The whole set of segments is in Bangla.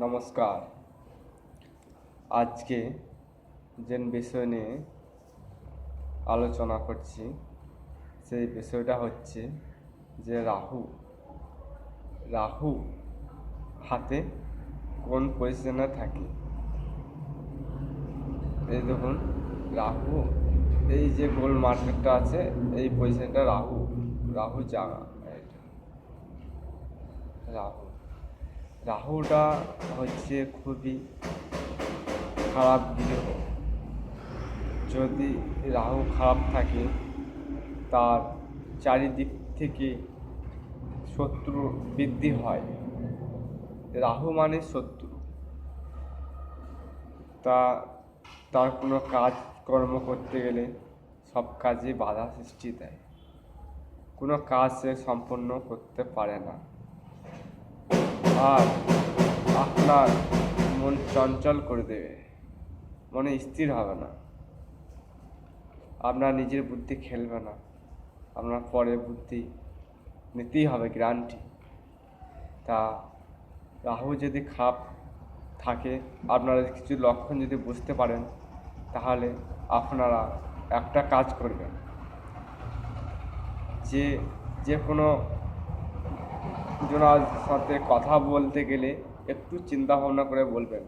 নমস্কার। আজকে যে বিষয় নিয়ে আলোচনা করছি, সেই বিষয়টা হচ্ছে যে রাহু রাহু হাতে কোন পজিশনে থাকে? এই দেখুন, রাহু, এই যে গোল মার্কেটটা আছে, এই পজিশনটা রাহু রাহু জাগা রাহু। রাহুটা হচ্ছে খুবই খারাপ গৃহ যদি রাহু খারাপ থাকে, তার চারিদিক থেকে শত্রু বৃদ্ধি হয়। রাহু মানে শত্রু। তা, তার কোনো কাজ কর্ম করতে গেলে সব কাজে বাধা সৃষ্টি দেয়। কোনো কাজ সে সম্পন্ন করতে পারে না। আর আপনার মন চঞ্চল করে দেবে। মনে স্থির হবে না। আপনার নিজের বুদ্ধি খেলবে না। আপনার পরে বুদ্ধি নিতেই হবে গ্রান্টি। তা রাহু যদি খাপ থাকে, আপনারা কিছু লক্ষণ যদি বুঝতে পারেন, তাহলে আপনারা একটা কাজ করবেন। যে যে কোনো জনার সাথে কথা বলতে গেলে একটু চিন্তা ভাবনা করে বলবেন।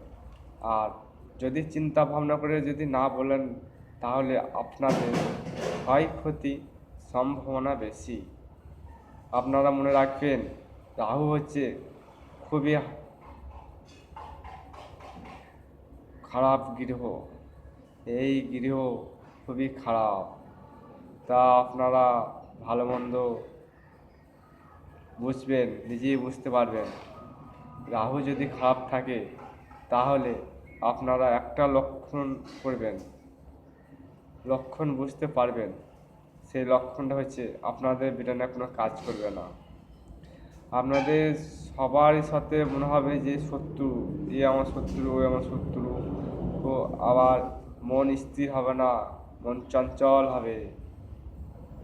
আর যদি চিন্তা ভাবনা করে যদি না বলেন, তাহলে আপনাদের ক্ষয়ক্ষতি সম্ভাবনা বেশি। আপনারা মনে রাখবেন, রাহু হচ্ছে খুবই খারাপ গৃহ। এই গৃহ খুবই খারাপ। তা আপনারা ভালো মন্দ বুঝবেন, নিজেই বুঝতে পারবেন। রাহু যদি খারাপ থাকে, তাহলে আপনারা একটা লক্ষণ করবেন। লক্ষণ বুঝতে পারবেন। সেই লক্ষণটা হচ্ছে আপনাদের বিটানে কোনো কাজ করবে না। আপনাদের সবারই সাথে মনে হবে যে শত্রু, এ আমার শত্রু, ও আমার শত্রু। তো আবার মন স্থির হবে না, মন চঞ্চল হবে।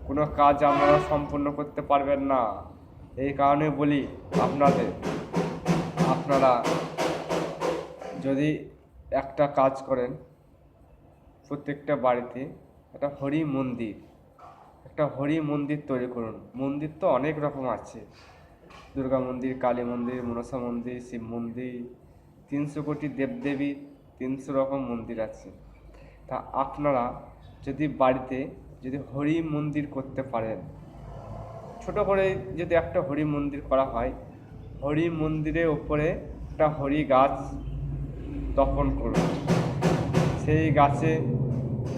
কোনো কাজ আপনারা সম্পূর্ণ করতে পারবেন না। এই কারণে বলি আপনাদের, আপনারা যদি একটা কাজ করেন, প্রত্যেকটা বাড়িতে একটা হরি মন্দির, একটা হরি মন্দির তৈরি করুন। মন্দির তো অনেক রকম আছে। দুর্গা মন্দির, কালী মন্দির, মনসা মন্দির, শিব মন্দির, তিনশো কোটি দেবদেবী, তিনশো রকম মন্দির আছে। তা আপনারা যদি বাড়িতে যদি হরি মন্দির করতে পারেন ছোট করে যদি একটা হরি মন্দির করা হয়, হরি মন্দিরের ওপরে একটা হরি গাছ তপন করুন। সেই গাছে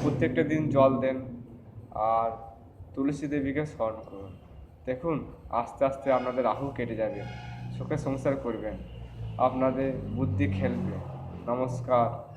প্রত্যেকটা দিন জল দেন আর তুলসী দেবীকে স্মরণ করুন। দেখুন, আস্তে আস্তে আপনাদের রাহু কেটে যাবে, সুখে সংসার করবেন, আপনাদের বুদ্ধি খেলবে। নমস্কার।